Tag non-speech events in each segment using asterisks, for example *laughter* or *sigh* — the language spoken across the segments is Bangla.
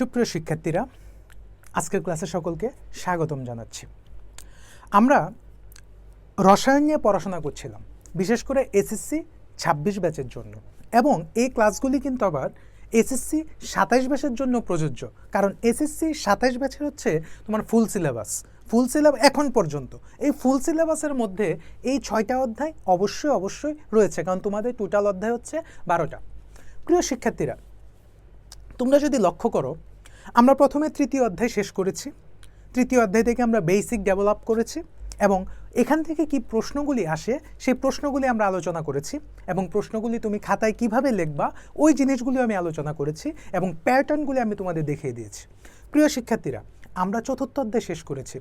সুপ্রিয় শিক্ষার্থীরা, আজকের ক্লাসে সকলকে স্বাগতম জানাচ্ছি। আমরা রসায়ন নিয়ে পড়াশোনা করছিলাম, বিশেষ করে এসএসসি ছাব্বিশ ব্যাচের জন্য। এবং এই ক্লাসগুলি কিন্তু আবার এসএসসি সাতাইশ ব্যাচের জন্য প্রযোজ্য। কারণ এসএসসি সাতাইশ ব্যাচের হচ্ছে তোমার ফুল সিলেবাস ফুল সিলেবাস এখন পর্যন্ত। এই ফুল সিলেবাসের মধ্যে এই ছয়টা অধ্যায় অবশ্যই অবশ্যই রয়েছে। কারণ তোমাদের টোটাল অধ্যায় হচ্ছে বারোটা। প্রিয় শিক্ষার্থীরা, তোমরা যদি লক্ষ্য করো আমরা প্রথমে তৃতীয় অধ্যায় শেষ করেছি। তৃতীয় অধ্যায় থেকে আমরা বেসিক ডেভেলপ করেছি এবং এখান থেকে কি প্রশ্নগুলি আসে, সেই প্রশ্নগুলি আমরা আলোচনা করেছি এবং প্রশ্নগুলি তুমি খাতায় কীভাবে লিখবা, ওই জিনিসগুলি আমি আলোচনা করেছি এবং প্যাটার্নগুলি আমি তোমাদের দেখিয়ে দিয়েছি। প্রিয় শিক্ষার্থীরা, আমরা চতুর্থ অধ্যায় শেষ করেছি।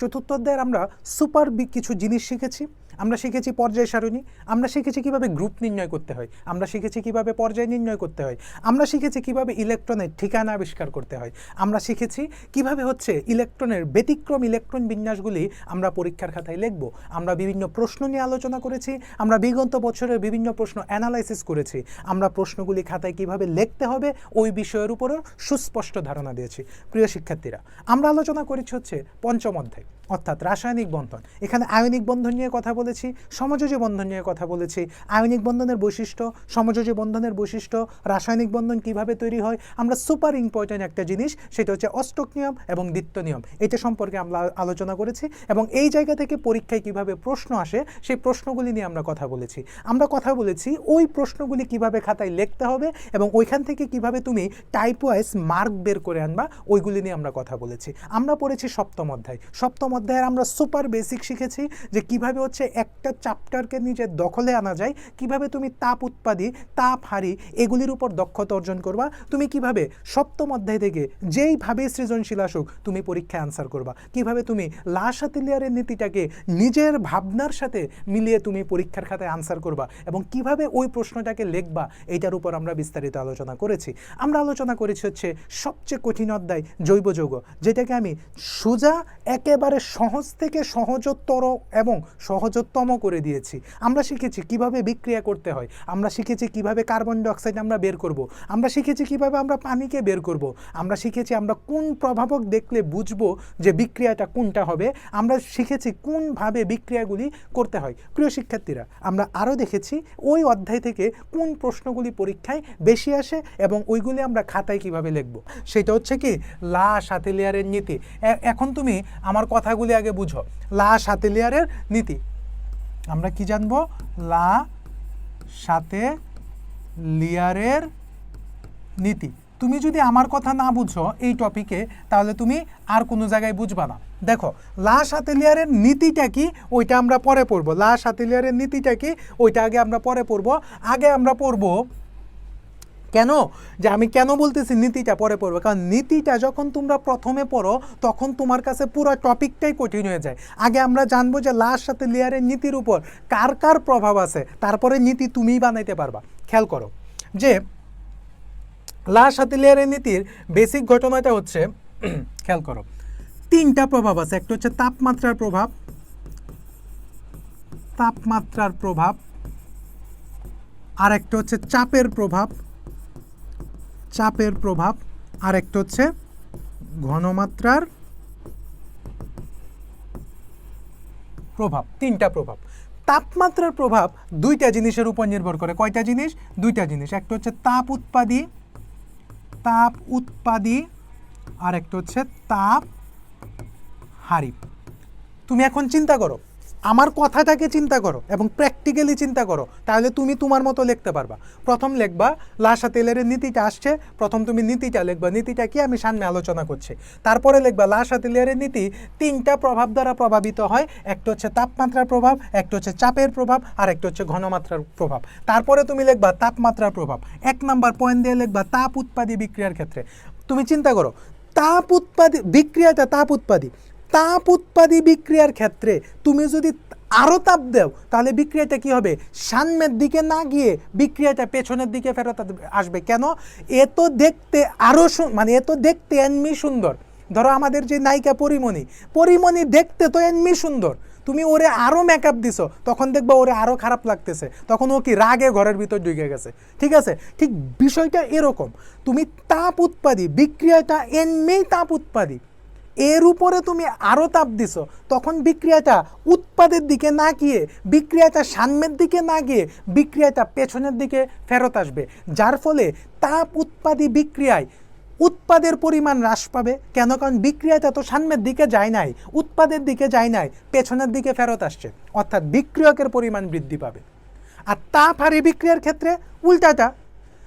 চতুর্থ অধ্যায়ের আমরা সুপার কিছু জিনিস শিখেছি। আমরা শিখেছি পর্যায় সারণী, আমরা শিখেছি কীভাবে গ্রুপ নির্ণয় করতে হয়, আমরা শিখেছি কীভাবে পর্যায় নির্ণয় করতে হয়, আমরা শিখেছি কীভাবে ইলেকট্রনের ঠিকানা আবিষ্কার করতে হয়, আমরা শিখেছি কীভাবে হচ্ছে ইলেকট্রনের ব্যতিক্রম ইলেকট্রন বিন্যাসগুলি আমরা পরীক্ষার খাতায় লিখব, আমরা বিভিন্ন প্রশ্ন নিয়ে আলোচনা করেছি, আমরা বিগত বছরের বিভিন্ন প্রশ্ন অ্যানালাইসিস করেছি, আমরা প্রশ্নগুলি খাতায় কীভাবে লিখতে হবে ওই বিষয়ের উপরও সুস্পষ্ট ধারণা দিয়েছি। প্রিয় শিক্ষার্থীরা, আমরা আলোচনা করেছি হচ্ছে পঞ্চম অধ্যায়। অর্থাৎ রাসায়নিক বন্ধন। এখানে আয়নিক বন্ধন নিয়ে কথা বলেছি, সমযোজী বন্ধন নিয়ে কথা বলেছি। আয়নিক বন্ধনের বৈশিষ্ট্য, সমযোজী বন্ধনের বৈশিষ্ট্য, রাসায়নিক বন্ধন কীভাবে তৈরি হয়, আমরা সুপার ইম্পর্ট্যান্ট একটা জিনিস, সেটা হচ্ছে অষ্টক নিয়ম এবং দ্বিত্ব নিয়ম এটা সম্পর্কে আমরা আলোচনা করেছি এবং এই জায়গা থেকে পরীক্ষায় কীভাবে প্রশ্ন আসে, সেই প্রশ্নগুলি নিয়ে আমরা কথা বলেছি। আমরা কথা বলেছি ওই প্রশ্নগুলি কীভাবে খাতায় লিখতে হবে এবং ওইখান থেকে কীভাবে তুমি টাইপ ওয়াইজ মার্ক বের করে আনবা, ওইগুলি নিয়ে আমরা কথা বলেছি। আমরা পড়েছি সপ্তম অধ্যায়। সপ্তম অধ্যায়ের আমরা সুপার বেসিক শিখেছি যে কীভাবে হচ্ছে একটা চ্যাপ্টারকে নিজের দখলে আনা যায়, কীভাবে তুমি তাপ উৎপাদী, তাপ হারি এগুলির উপর দক্ষতা অর্জন করবা, তুমি কীভাবে সপ্তম অধ্যায় থেকে যেইভাবে সৃজনশীল আসুক, তুমি পরীক্ষায় আনসার করবা। কীভাবে তুমি লাশাতিলিয়ারের নীতিটাকে নিজের ভাবনার সাথে মিলিয়ে তুমি পরীক্ষার খাতায় আনসার করবা এবং কীভাবে ওই প্রশ্নটাকে লিখবা, এইটার উপর আমরা বিস্তারিত আলোচনা করেছি। আমরা আলোচনা করেছি হচ্ছে সবচেয়ে কঠিন অধ্যায় জৈব যৌগ যেটাকে আমি সোজা একেবারে সহজ থেকে সহজতর এবং সহজতম করে দিয়েছি। আমরা শিখেছি কীভাবে বিক্রিয়া করতে হয়। আমরা শিখেছি কীভাবে কার্বন ডাইঅক্সাইড আমরা বের করব। আমরা শিখেছি কীভাবে আমরা পানিকে বের করব। আমরা শিখেছি আমরা কোন প্রভাবক দেখলে বুঝব যে বিক্রিয়াটা কোনটা হবে। আমরা শিখেছি কোনভাবে বিক্রিয়াগুলি করতে হয়। প্রিয় শিক্ষার্থীরা, আমরা আরও দেখেছি ওই অধ্যায় থেকে কোন প্রশ্নগুলি পরীক্ষায় বেশি আসে এবং ওইগুলি আমরা খাতায় কীভাবে লিখব। সেটা হচ্ছে কি, লা সাতেলিয়ারের নীতি। এ- এখন তুমি আমার কথাগুলি আগে বুঝো। লা সাতেলিয়ারের নীতি। আমরা কি জানব? লা সাথে লিয়ারের নীতি। তুমি যদি আমার কথা না বুঝো এই টপিকে তাহলে তুমি আর কোনো জায়গায় বুঝবা না। দেখো, লা সাতেলিয়ারের নীতিটা কি? ওইটা আমরা পরে পড়ব। লা সাতেলিয়ারের নীতিটা কি? ওইটা আগে আমরা পরে পড়ব। আগে আমরা পড়ব কেন? যে আমি কেন বলতেছি নীতিটা পরে পড়বে? কারণ নীতিটা যখন তোমরা প্রথমে পড়ো, তখন তোমার কাছে পুরো টপিকটাই কঠিন হয়ে যায়। আগে আমরা জানব যে লাশ সাথে লেয়ারের নীতির উপর কার কার প্রভাব আছে, তারপরে নীতি তুমিই বানাইতে পারবা। খেয়াল করো যে লাশ সাথে লেয়ারের নীতির বেসিক ঘটনাটা হচ্ছে, *clears throat* খেয়াল করো, তিনটা প্রভাব আছে। একটা হচ্ছে তাপমাত্রার প্রভাব তাপমাত্রার প্রভাব আর একটা হচ্ছে চাপের প্রভাব চাপের প্রভাব। আর একটা হচ্ছে ঘনমাত্রার প্রভাব, তিনটা প্রভাব। তাপমাত্রার প্রভাব দুইটা জিনিসের উপর নির্ভর করে। কয়টা জিনিস? দুইটা জিনিস। একটা হচ্ছে তাপ উৎপাদী তাপ উৎপাদী আর একটা হচ্ছে তাপ হারি। তুমি এখন চিন্তা করো আমার কথাটাকে চিন্তা করো এবং প্র্যাকটিক্যালি চিন্তা করো, তাহলে তুমি তোমার মতো লিখতে পারবা। প্রথম লিখবা, লাশা তেলের নীতিটা আসছে, প্রথম তুমি নীতিটা লিখবা, নীতিটা কি আমি সামনে আলোচনা করছি। তারপরে লিখবা, লাশা তেলের নীতি তিনটা প্রভাব দ্বারা প্রভাবিত হয়, একটা হচ্ছে তাপমাত্রার প্রভাব, একটা হচ্ছে চাপের প্রভাব, আর একটা হচ্ছে ঘনমাত্রার প্রভাব। তারপরে তুমি লিখবা, তাপমাত্রার প্রভাব। এক নাম্বার পয়েন্ট দিয়ে লিখবা, তাপ উৎপাদী বিক্রিয়ার ক্ষেত্রে। তুমি চিন্তা করো, তাপ উৎপাদী, বিক্রিয়াটা তাপ উৎপাদী। তাপ উৎপাদী বিক্রিয়ার ক্ষেত্রে তুমি যদি আরও তাপ দেও, তাহলে বিক্রিয়াটা কি হবে? সামনের দিকে না গিয়ে বিক্রিয়াটা পেছনের দিকে ফেরত আসবে। কেন? এ তো দেখতে আরও মানে এ তো দেখতে এনমি সুন্দর। ধরো আমাদের যে নায়িকা পরিমণি পরিমণি দেখতে তো এনমি সুন্দর। তুমি ওরে আরও মেকআপ দিছো, তখন দেখবা ওরে আরও খারাপ লাগতেছে। তখন ও কি রাগে ঘরের ভিতর ঢুকে গেছে। ঠিক আছে? ঠিক বিষয়টা এরকম। তুমি তাপ উৎপাদী, বিক্রিয়াটা এমনিই তাপ উৎপাদী। এর উপরে তুমি আরও তাপ দিছো, তখন বিক্রিয়াটা উৎপাদের দিকে না গিয়ে, বিক্রিয়াটা সামনের দিকে না গিয়ে, বিক্রিয়াটা পেছনের দিকে ফেরত আসবে। যার ফলে তাপ উৎপাদী বিক্রিয়ায় উৎপাদের পরিমাণ হ্রাস পাবে। কেন? কারণ বিক্রিয়াটা তো সামনের দিকে যায় নাই, উৎপাদের দিকে যায় নাই, পেছনের দিকে ফেরত আসছে। অর্থাৎ বিক্রিয়কের পরিমাণ বৃদ্ধি পাবে। আর তাপ হারি বিক্রিয়ার ক্ষেত্রে উল্টাটা,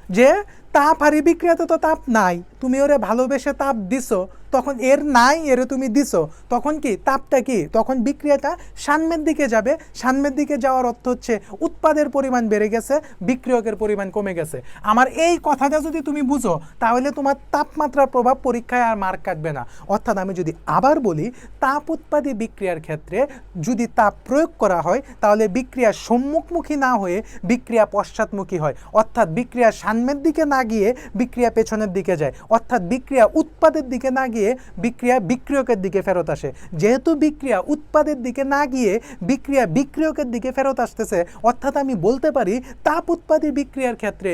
যে তাপ হারি বিক্রিয়াতে তো তাপ নাই তুমি ওরে ভালোবেসে তাপ দিছো, তখন এর নাই, এরে তুমি দিছো। তখন কি? তাপটা কি? তখন বিক্রিয়াটা সামনের দিকে যাবে। সামনের দিকে যাওয়ার অর্থ হচ্ছে উৎপাদের পরিমাণ বেড়ে গেছে, বিক্রিয়কের পরিমাণ কমে গেছে। আমার এই কথাটা যদি তুমি বুঝো, তাহলে তোমার তাপমাত্রার প্রভাব পরীক্ষায় আর মার্ক কাটবে না। অর্থাৎ আমি যদি আবার বলি, তাপ উৎপাদী বিক্রিয়ার ক্ষেত্রে যদি তাপ প্রয়োগ করা হয়, তাহলে বিক্রিয়া সম্মুখমুখী না হয়ে বিক্রিয়া পশ্চাৎমুখী হয়। অর্থাৎ বিক্রিয়া সামনের দিকে না গিয়ে বিক্রিয়া পেছনের দিকে যায়। অর্থাৎ বিক্রিয়া উৎপাদের দিকে না গিয়ে বিক্রিয়া বিক্রিয়কের দিকে ফেরত আসে। যেহেতু বিক্রিয়া উৎপাদের দিকে না গিয়ে বিক্রিয়া বিক্রিয়কের দিকে ফেরত আসতেছে, অর্থাৎ আমি বলতে পারি তাপ উৎপাদী বিক্রিয়ার ক্ষেত্রে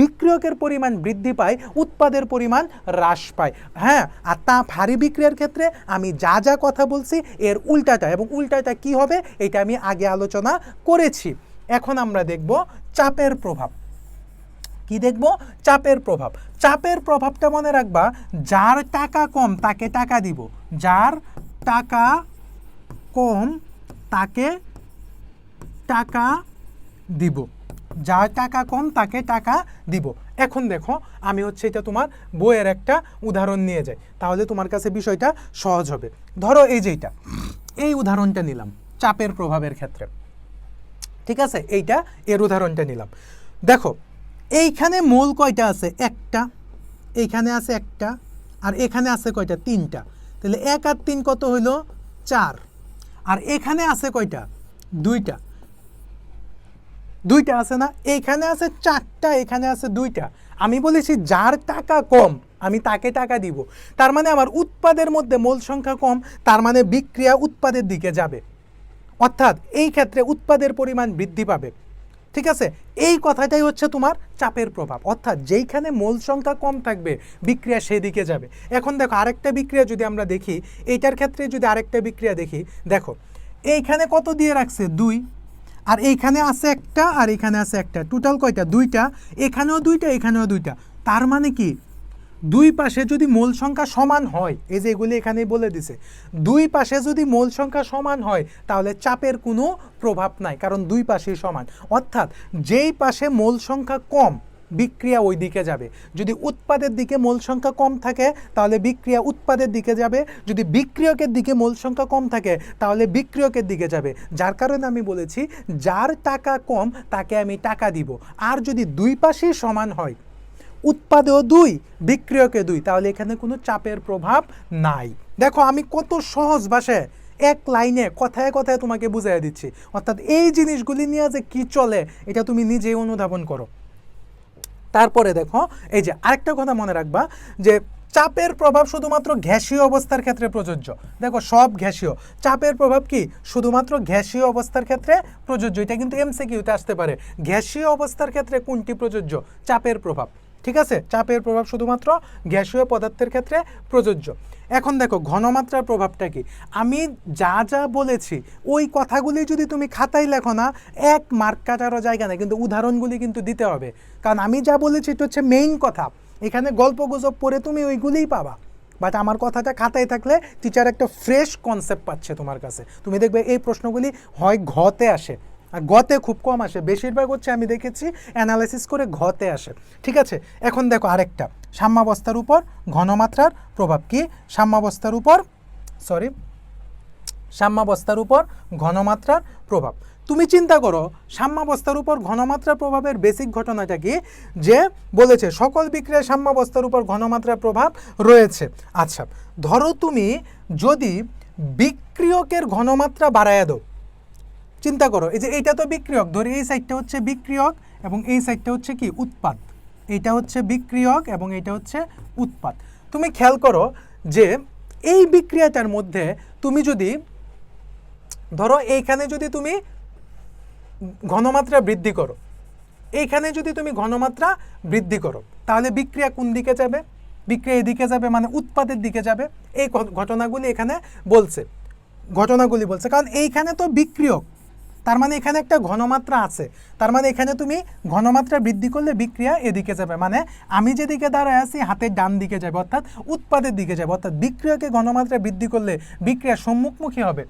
বিক্রিয়কের পরিমাণ বৃদ্ধি পায়, উৎপাদের পরিমাণ হ্রাস পায়। হ্যাঁ আর তাপ হারি বিক্রিয়ার ক্ষেত্রে আমি যা যা কথা বলছি এর উল্টাটা এবং উল্টাটা কি হবে, এটা আমি আগে আলোচনা করেছি। এখন আমরা দেখব চাপের প্রভাব। কি দেখব? চাপের প্রভাব। চাপের প্রভাবটা মনে রাখবা, যার টাকা কম তাকে টাকা দিব। যার টাকা কম তাকে টাকা দিব। যার টাকা কম তাকে টাকা দিব। এখন দেখো, আমি হচ্ছে এটা তোমার বইয়ের একটা উদাহরণ নিয়ে যাই। তাহলে তোমার কাছে বিষয়টা সহজ হবে। ধরো এই যেটা এই উদাহরণটা নিলাম, চাপের প্রভাবের ক্ষেত্রে। ঠিক আছে? এইটা এর উদাহরণটা নিলাম। দেখো এইখানে মূল কয়টা আছে? একটা। এইখানে আছে একটা। আর এখানে আছে কয়টা? তিনটা। তাহলে এক আর তিন কত হইল? চার। আর এখানে আছে কয়টা? দুইটা। দুইটা আছে না? এইখানে আছে চারটা, এখানে আছে দুইটা। আমি বলেছি যার টাকা কম, আমি তাকে টাকা দিব। তার মানে আমার উৎপাদের মধ্যে মোল সংখ্যা কম, তার মানে বিক্রিয়া উৎপাদের দিকে যাবে। অর্থাৎ এই ক্ষেত্রে উৎপাদের পরিমাণ বৃদ্ধি পাবে। ঠিক আছে? এই কথাটাই হচ্ছে তোমার চাপের প্রভাব। অর্থাৎ যেইখানে মোল সংখ্যা কম থাকবে, বিক্রিয়া সেদিকে যাবে। এখন দেখো, আরেকটা বিক্রিয়া যদি আমরা দেখি, এইটার ক্ষেত্রে যদি আরেকটা বিক্রিয়া দেখি, দেখো, এইখানে কত দিয়ে রাখছে? দুই। আর এইখানে আছে একটা, আর এখানে আছে একটা। টোটাল কয়টা? দুইটা। এখানেও দুইটা এখানেও দুইটা। তার মানে কি? দুই পাশে যদি মূল সংখ্যা সমান হয়, এই যে এগুলি এখানে বলে দিছে, দুই পাশে যদি মূল সংখ্যা সমান হয়, তাহলে চাপের কোনো প্রভাব নাই, কারণ দুই পাশেই সমান। অর্থাৎ যেই পাশে মূল সংখ্যা কম, বিক্রিয়া ওই দিকে যাবে। যদি উৎপাদের দিকে মূল সংখ্যা কম থাকে, তাহলে বিক্রিয়া উৎপাদের দিকে যাবে। যদি বিক্রিয়কের দিকে মূল সংখ্যা কম থাকে, তাহলে বিক্রিয়কের দিকে যাবে। যার কারণে আমি বলেছি, যার টাকা কম, তাকে আমি টাকা দিব। আর যদি দুই পাশেই সমান হয় উৎপাদেও দুই, বিক্রিয়কে দুই। তাহলে এখানে কোনো চাপের প্রভাব নাই। দেখো, আমি কত সহজ ভাষায় এক লাইনে কথায় কথায় তোমাকে বুঝাই দিচ্ছি। অর্থাৎ এই জিনিসগুলি নিয়ে যে কি চলে, এটা তুমি নিজেই অনুধাবন করো। তারপরে দেখো, এই যে আরেকটা কথা মনে রাখবা, যে চাপের প্রভাব শুধুমাত্র গ্যাসীয় অবস্থার ক্ষেত্রে প্রযোজ্য। দেখো, সব গ্যাসীয়। চাপের প্রভাব কি? শুধুমাত্র গ্যাসীয় অবস্থার ক্ষেত্রে প্রযোজ্য। এটা কিন্তু এমসিকিউতে আসতে পারে। গ্যাসীয় অবস্থার ক্ষেত্রে কোনটি প্রযোজ্য? চাপের প্রভাব। ঠিক আছে? চাপের প্রভাব শুধুমাত্র গ্যাসীয় পদার্থের ক্ষেত্রে প্রযোজ্য। এখন দেখো, ঘনমাত্রার প্রভাবটা কি? আমি যা যা বলেছি, ওই কথাগুলি যদি তুমি খাতায় লেখো না, এক মার্ক কাটারও জায়গা নেই, কিন্তু উদাহরণগুলি কিন্তু দিতে হবে। কারণ আমি যা বলেছি, এটা হচ্ছে মেইন কথা। এখানে গল্প গুজব পড়ে তুমি ওইগুলিই পাবা। বাট আমার কথাটা খাতায় থাকলে টিচার একটা ফ্রেশ কনসেপ্ট পাচ্ছে তোমার কাছে। তুমি দেখবে এই প্রশ্নগুলি হয় ঘতে আসে। আর গতে খুব কম আসে। বেশিরভাগ হচ্ছে আমি দেখেছি অ্যানালাইসিস করে ঘতে আসে। ঠিক আছে? এখন দেখো আরেকটা। সাম্যাবস্থার উপর ঘনমাত্রার প্রভাব কি? সাম্যাবস্থার উপর সরি সাম্যাবস্থার উপর ঘনমাত্রার প্রভাব। তুমি চিন্তা করো, সাম্যাবস্থার উপর ঘনমাত্রার প্রভাবের বেসিক ঘটনাটা কি? যে বলেছে সকল বিক্রিয়ায় সাম্যাবস্থার উপর ঘনমাত্রার প্রভাব রয়েছে। আচ্ছা ধরো তুমি যদি বিক্রিয়কের ঘনমাত্রা বাড়ায় দাও চিন্তা করো, এই যে এইটা তো বিক্রিয়ক, ধরি এই সাইডটা হচ্ছে বিক্রিয়ক এবং এই সাইডটা হচ্ছে কি? উৎপাদ। এইটা হচ্ছে বিক্রিয়ক এবং এটা হচ্ছে উৎপাদ। তুমি খেয়াল করো যে এই বিক্রিয়াটার মধ্যে তুমি যদি, ধরো এইখানে যদি তুমি ঘনমাত্রা বৃদ্ধি করো, এইখানে যদি তুমি ঘনমাত্রা বৃদ্ধি করো, তাহলে বিক্রিয়া কোন দিকে যাবে? বিক্রিয়া এদিকে যাবে মানে উৎপাদের দিকে যাবে। এই ঘটনাগুলি এখানে বলছে, ঘটনাগুলি বলছে। কারণ এইখানে তো বিক্রিয়ক। তার মানে এখানে একটা ঘনমাত্রা আছে। তার মানে এখানে তুমি ঘনমাত্রা বৃদ্ধি করলে বিক্রিয়া এদিকে যাবে। মানে আমি যেদিকে দাঁড়ায় আছি, হাতের ডান দিকে যাবে। অর্থাৎ উৎপাদের দিকে যাবে। অর্থাৎ বিক্রিয়কে ঘনমাত্রা বৃদ্ধি করলে বিক্রিয়া সম্মুখমুখী হবে।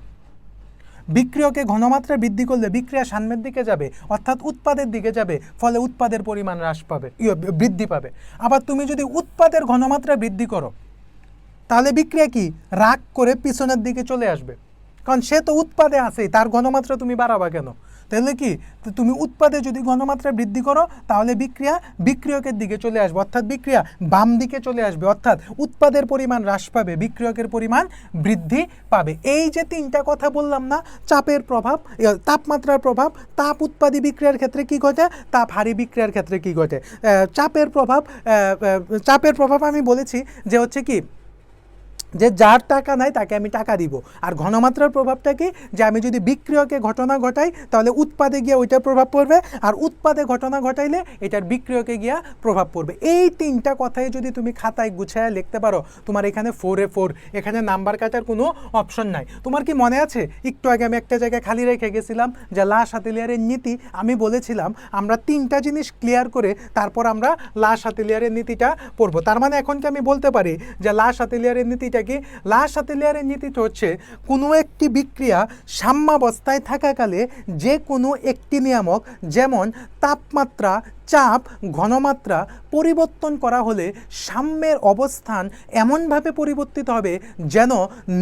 বিক্রিয়কে ঘনমাত্রা বৃদ্ধি করলে বিক্রিয়া সামনের দিকে যাবে। অর্থাৎ উৎপাদের দিকে যাবে। ফলে উৎপাদের পরিমাণ হ্রাস পাবে বৃদ্ধি পাবে। আবার তুমি যদি উৎপাদের ঘনমাত্রা বৃদ্ধি করো, তাহলে বিক্রিয়া কি? রাগ করে পিছনের দিকে চলে আসবে। কারণ সে তো উৎপাদে আছেই, তার ঘনমাত্রা তুমি বাড়াবা কেন? তাহলে কি? তুমি উৎপাদে যদি ঘনমাত্রা বৃদ্ধি করো, তাহলে বিক্রিয়া বিক্রিয়কের দিকে চলে আসবে। অর্থাৎ বিক্রিয়া বাম দিকে চলে আসবে। অর্থাৎ উৎপাদের পরিমাণ হ্রাস পাবে, বিক্রিয়কের পরিমাণ বৃদ্ধি পাবে। এই যে তিনটা কথা বললাম না, চাপের প্রভাব তাপমাত্রার প্রভাব, তাপ উৎপাদী বিক্রিয়ার ক্ষেত্রে কি ঘটে? তাপ হারি বিক্রিয়ার ক্ষেত্রে কি ঘটে? চাপের প্রভাব চাপের প্রভাব আমি বলেছি যে হচ্ছে কি যে যার টাকা নাই তাকে আমি টাকা দিব। আর ঘনমাত্রার প্রভাবটা কি? যে আমি যদি বিক্রিয়কে ঘটনা ঘটাই, তাহলে উৎপাদে গিয়ে ওইটার প্রভাব পড়বে। আর উৎপাদে ঘটনা ঘটাইলে এটার বিক্রিয়কে গিয়া প্রভাব পড়বে। এই তিনটা কথাই যদি তুমি খাতায় গুছায় লিখতে পারো, তোমার এখানে ফোরে ফোর এখানে নাম্বার কাটার কোনো অপশন নাই। তোমার কি মনে আছে? একটু আগে আমি একটা জায়গায় খালি রেখে গেছিলাম যে লা সাতেলিয়ারের নীতি, আমি বলেছিলাম আমরা তিনটা জিনিস ক্লিয়ার করে তারপর আমরা লা সাতেলিয়ারের নীতিটা পড়ব। তার মানে এখন কি আমি বলতে পারি যে লা সাতেলিয়ারের নীতিটা কি লা সাতেলিয়ারের নীতিটা হচ্ছে, কোনো একটি বিক্রিয়া সাম্যাবস্থায় থাকাকালে যে কোনো একটি নিয়ামক, যেমন তাপমাত্রা, চাপ, ঘনমাত্রা, পরিবর্তন করা হলে সাম্যের অবস্থান এমনভাবে পরিবর্তিত হবে যেন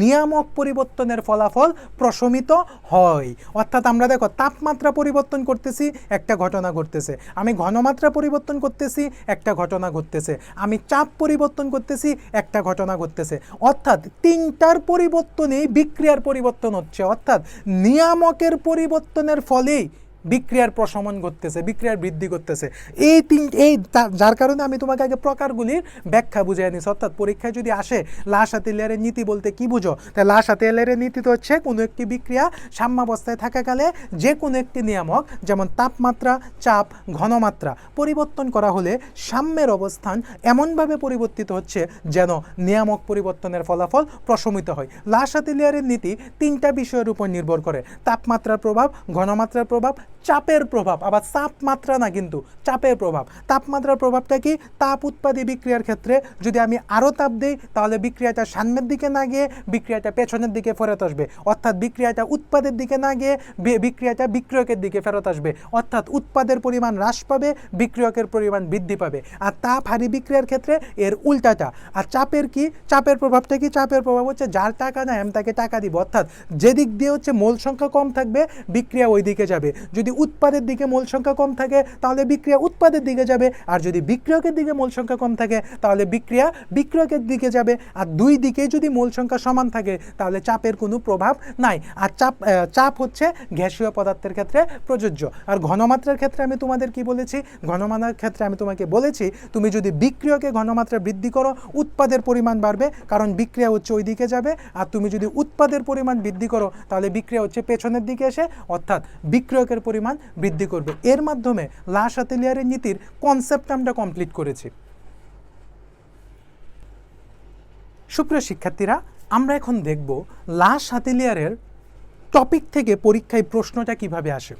নিয়ামক পরিবর্তনের ফলাফল প্রশমিত হয়। অর্থাৎ আমরা দেখো, তাপমাত্রা পরিবর্তন করতেছি, একটা ঘটনা ঘটতেছে। আমি ঘনমাত্রা পরিবর্তন করতেছি, একটা ঘটনা ঘটতেছে। আমি চাপ পরিবর্তন করতেছি, একটা ঘটনা ঘটতেছে। অর্থাৎ তিনটার পরিবর্তনেই বিক্রিয়ার পরিবর্তন হচ্ছে। অর্থাৎ নিয়ামকের পরিবর্তনের ফলেই বিক্রিয়ার প্রশমন ঘটতেছে, বিক্রিয়ার বৃদ্ধি করতেছে এই তিন এই যার কারণে আমি তোমাকে আগে প্রকারগুলির ব্যাখ্যা বুঝিয়ে নিছি। অর্থাৎ পরীক্ষায় যদি আসে, লাশ হাতিয়ালের নীতি বলতে কি বুঝো? তাই লাশ হাতিয়ালের নীতি তো হচ্ছে কোনো একটি বিক্রিয়া সাম্যাবস্থায় থাকাকালে যে কোনো একটি নিয়ামক, যেমন তাপমাত্রা, চাপ, ঘনমাত্রা, পরিবর্তন করা হলে সাম্যের অবস্থান এমনভাবে পরিবর্তিত হচ্ছে যেন নিয়ামক পরিবর্তনের ফলাফল প্রশমিত হয়। লাশ হাতিয়ালের নীতি তিনটা বিষয়ের উপর নির্ভর করে। তাপমাত্রার প্রভাব, ঘনমাত্রার প্রভাব চাপের প্রভাব, আবার তাপমাত্রা না কিন্তু চাপের প্রভাব। তাপমাত্রার প্রভাবটা কি? তাপ উৎপাদী বিক্রিয়ার ক্ষেত্রে যদি আমি আরও তাপ দিই, তাহলে বিক্রিয়াটা সামনের দিকে না গিয়ে বিক্রিয়াটা পেছনের দিকে ফেরত আসবে। অর্থাৎ বিক্রিয়াটা উৎপাদের দিকে না গিয়ে বিক্রিয়াটা বিক্রিয়কের দিকে ফেরত আসবে। অর্থাৎ উৎপাদের পরিমাণ হ্রাস পাবে, বিক্রিয়কের পরিমাণ বৃদ্ধি পাবে। আর তাপ হারি বিক্রিয়ার ক্ষেত্রে এর উল্টাটা। আর চাপের কি? চাপের প্রভাবটা কি? চাপের প্রভাব হচ্ছে যার টাকা নাই আমি তাকে টাকা দিব। অর্থাৎ যেদিক দিয়ে হচ্ছে মোল সংখ্যা কম থাকবে, বিক্রিয়া ওই দিকে যাবে। যদি উৎপাদের দিকে মোল সংখ্যা কম থাকে, তাহলে বিক্রিয়া উৎপাদের দিকে যাবে। আর যদি বিক্রিয়কের দিকে মূল সংখ্যা কম থাকে, তাহলে বিক্রিয়া বিক্রিয়কের দিকে যাবে। আর দুই দিকে যদি মূল সংখ্যা সমান থাকে, তাহলে চাপের কোনো প্রভাব নাই। আর চাপ চাপ হচ্ছে গ্যাসীয় পদার্থের ক্ষেত্রে প্রযোজ্য। আর ঘনমাত্রার ক্ষেত্রে আমি তোমাদের কি বলেছি? ঘনমাত্রার ক্ষেত্রে আমি তোমাকে বলেছি, তুমি যদি বিক্রিয়কে ঘনমাত্রা বৃদ্ধি করো, উৎপাদের পরিমাণ বাড়বে, কারণ বিক্রিয়া হচ্ছে ওই দিকে যাবে। আর তুমি যদি উৎপাদের পরিমাণ বৃদ্ধি করো, তাহলে বিক্রিয়া হচ্ছে পেছনের দিকে এসে, অর্থাৎ বিক্রিয়কের পরিমাণ বৃদ্ধি করবে। এর মাধ্যমে লাশ আতেলিয়ারের নীতির কনসেপ্ট আমরা কমপ্লিট করেছি। সুপ্রিয় শিক্ষার্থীরা, আমরা এখন দেখব লাশ হাতেলিয়ারের টপিক থেকে পরীক্ষায় প্রশ্নটা কীভাবে আসে।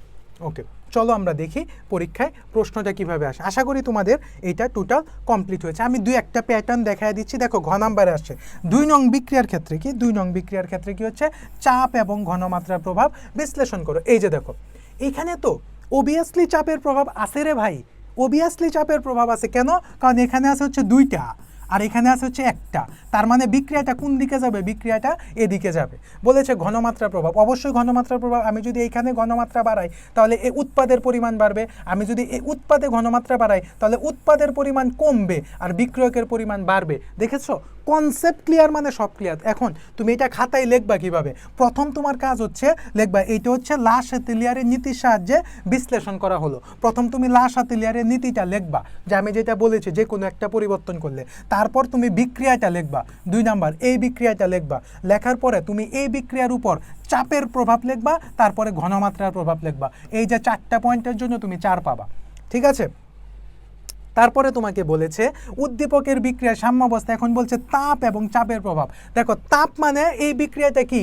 ওকে চলো আমরা দেখি পরীক্ষায় প্রশ্নটা কীভাবে আসে। আশা করি তোমাদের এটা টোটাল কমপ্লিট হয়েছে। আমি দুই একটা প্যাটার্ন দেখায় দিচ্ছি। দেখো, ঘ নাম্বারে আসছে। দুই নং বিক্রিয়ার ক্ষেত্রে কি? দুই নং বিক্রিয়ার ক্ষেত্রে কি হচ্ছে? চাপ এবং ঘনমাত্রার প্রভাব বিশ্লেষণ করো। এই যে দেখো এইখানে তো ওবিয়াসলি চাপের প্রভাব আছে রে ভাই। ওবিয়াসলি চাপের প্রভাব আছে। কেন? কারণ এখানে আছে হচ্ছে দুইটা। আর এখানে আছে হচ্ছে একটা। তার মানে বিক্রিয়াটা কোন দিকে যাবে? বিক্রিয়াটা এদিকে যাবে। বলেছে ঘনমাত্রা প্রভাব। অবশ্যই ঘনমাত্রার প্রভাব। আমি যদি এইখানে ঘনমাত্রা বাড়াই, তাহলে এ উৎপাদের পরিমাণ বাড়বে। আমি যদি এই উৎপাদে ঘনমাত্রা বাড়াই, তাহলে উৎপাদের পরিমাণ কমবে আর বিক্রয়কের পরিমাণ বাড়বে। দেখেছ? কনসেপ্ট ক্লিয়ার মানে সব ক্লিয়ার এখন তুমি এটা খাতায় লিখবা কীভাবে? প্রথম তোমার কাজ হচ্ছে লেখবা, এইটা হচ্ছে লাশ হাতিলিয়ারের নীতির সাহায্যে বিশ্লেষণ করা হলো। প্রথম তুমি লাশ হাতিলিয়ারের নীতিটা লেখবা যে আমি যেটা বলেছি যে কোনো একটা পরিবর্তন করলে। তারপর তুমি বিক্রিয়াটা লিখবা। দুই নাম্বার, এই বিক্রিয়াটা লিখবা। লেখার পরে তুমি এই বিক্রিয়ার উপর চাপের প্রভাব লিখবা, তারপরে ঘনমাত্রার প্রভাব লিখবা। এই যে চারটা পয়েন্টের জন্য তুমি চার পাবা। ঠিক আছে? তারপরে তোমাকে বলেছে, উদ্দীপকের বিক্রিয়া সাম্যাবস্থা এখন বলছে তাপ এবং চাপের প্রভাব। দেখো, তাপ মানে এই বিক্রিয়াটা কি?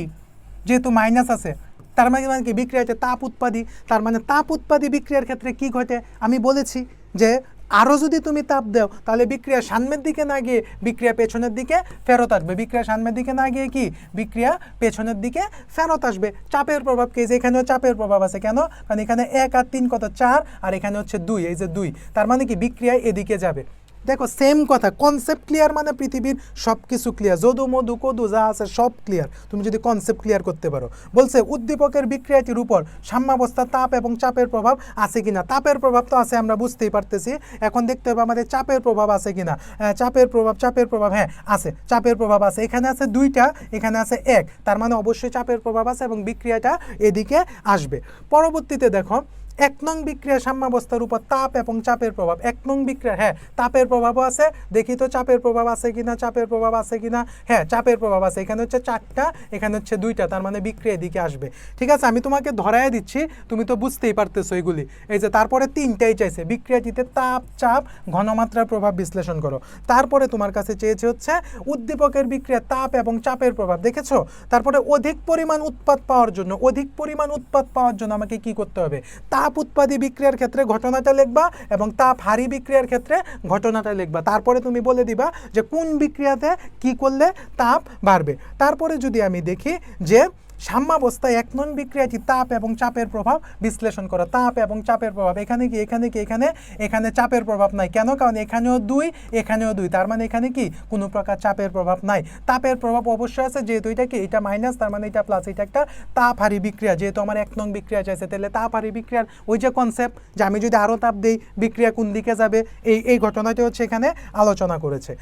যেহেতু মাইনাস আছে, তার মানে মানে কি? বিক্রিয়াতে তাপ উৎপাদী। তার মানে তাপ উৎপাদী বিক্রিয়ার ক্ষেত্রে কি ঘটে? আমি বলেছি যে আরও যদি তুমি তাপ দাও, তাহলে বিক্রিয়া সামনের দিকে না গিয়ে বিক্রিয়া পেছনের দিকে ফেরত আসবে। বিক্রিয়া সামনের দিকে না গিয়ে কি? বিক্রিয়া পেছনের দিকে ফেরত আসবে। চাপের প্রভাব কে? যে এখানেও চাপের প্রভাব আছে কেন? কারণ এখানে এক আর তিন কত? চার, আর এখানে হচ্ছে দুই, এই যে দুই। তার মানে কি? বিক্রিয়া এদিকে যাবে। দেখো সেম কথা কনসেপ্ট ক্লিয়ার মানে পৃথিবীর সব কিছু ক্লিয়ার যদু, মধু, কদু, যা আছে সব ক্লিয়ার তুমি যদি কনসেপ্ট ক্লিয়ার করতে পারো। বলছে, উদ্দীপকের বিক্রিয়াটির উপর সাম্যাবস্থা, তাপ এবং চাপের প্রভাব আছে কিনা? তাপের প্রভাব তো আছে, আমরা বুঝতেই পারতেছি। এখন দেখতে হবে আমাদের চাপের প্রভাব আছে কিনা। চাপের প্রভাব চাপের প্রভাব হ্যাঁ আছে। চাপের প্রভাব আছে। এখানে আছে দুইটা, এখানে আছে এক। তার মানে অবশ্যই চাপের প্রভাব আছে এবং বিক্রিয়াটা এদিকে আসবে। পরবর্তীতে দেখো এক নং বিক্রিয়া সাম্যাবস্থার উপর তাপ এবং চাপের প্রভাব। এক নং বিক্রিয়া হ্যাঁ তাপের প্রভাবও আছে। দেখি তো চাপের প্রভাব আছে কিনা, চাপের প্রভাব আছে কিনা। হ্যাঁ চাপের প্রভাব আছে। এখানে হচ্ছে চারটা, এখানে হচ্ছে দুইটা, তার মানে বিক্রিয়া এদিকে আসবে। ঠিক আছে, আমি তোমাকে ধরায় দিচ্ছি, তুমি তো বুঝতেই পারতেছো এগুলি। এই যে তারপরে তিনটাই চাইছে বিক্রিয়াটিতে তাপ, চাপ, ঘনমাত্রার প্রভাব বিশ্লেষণ করো। তারপরে তোমার কাছে চেয়েছে হচ্ছে উদ্দীপকের বিক্রিয়া তাপ এবং চাপের প্রভাব, দেখেছ? তারপরে অধিক পরিমাণ উৎপাদ পাওয়ার জন্য, অধিক পরিমাণ উৎপাদ পাওয়ার জন্য আমাকে কি করতে হবে? তাপ উৎপাদী বিক্রিয়ার ক্ষেত্রে ঘটনাটা লিখবা এবং তাপ হারি বিক্রিয়ার ক্ষেত্রে ঘটনাটা লিখবা। তারপরে তুমি বলে দিবা যে কোন বিক্রিয়াতে কি করলে তাপ বাড়বে। তারপরে যদি আমি দেখি যে সাম্যাবস্থায় এক নন বিক্রিয়াটি তাপ এবং চাপের প্রভাব বিশ্লেষণ করো। তাপ এবং চাপের প্রভাব, এখানে কি এখানে কি, এখানে এখানে চাপের প্রভাব নাই। কেন? কারণ এখানেও দুই এখানেও দুই। তার মানে এখানে কি? কোনো প্রকার চাপের প্রভাব নাই। তাপের প্রভাব অবশ্যই আছে, যেহেতু এটা কি? এটা মাইনাস তার মানে এটা প্লাস এটা একটা তাপ তাপহারী বিক্রিয়া, যেহেতু আমার এক নং বিক্রিয়া চাইছে তাহলে তাপহারী বিক্রিয়ার ওই যে কনসেপ্ট যে আমি যদি আরও তাপ দিই, বিক্রিয়া কোন দিকে যাবে? এই এই ঘটনাটি হচ্ছে এখানে আলোচনা করেছে।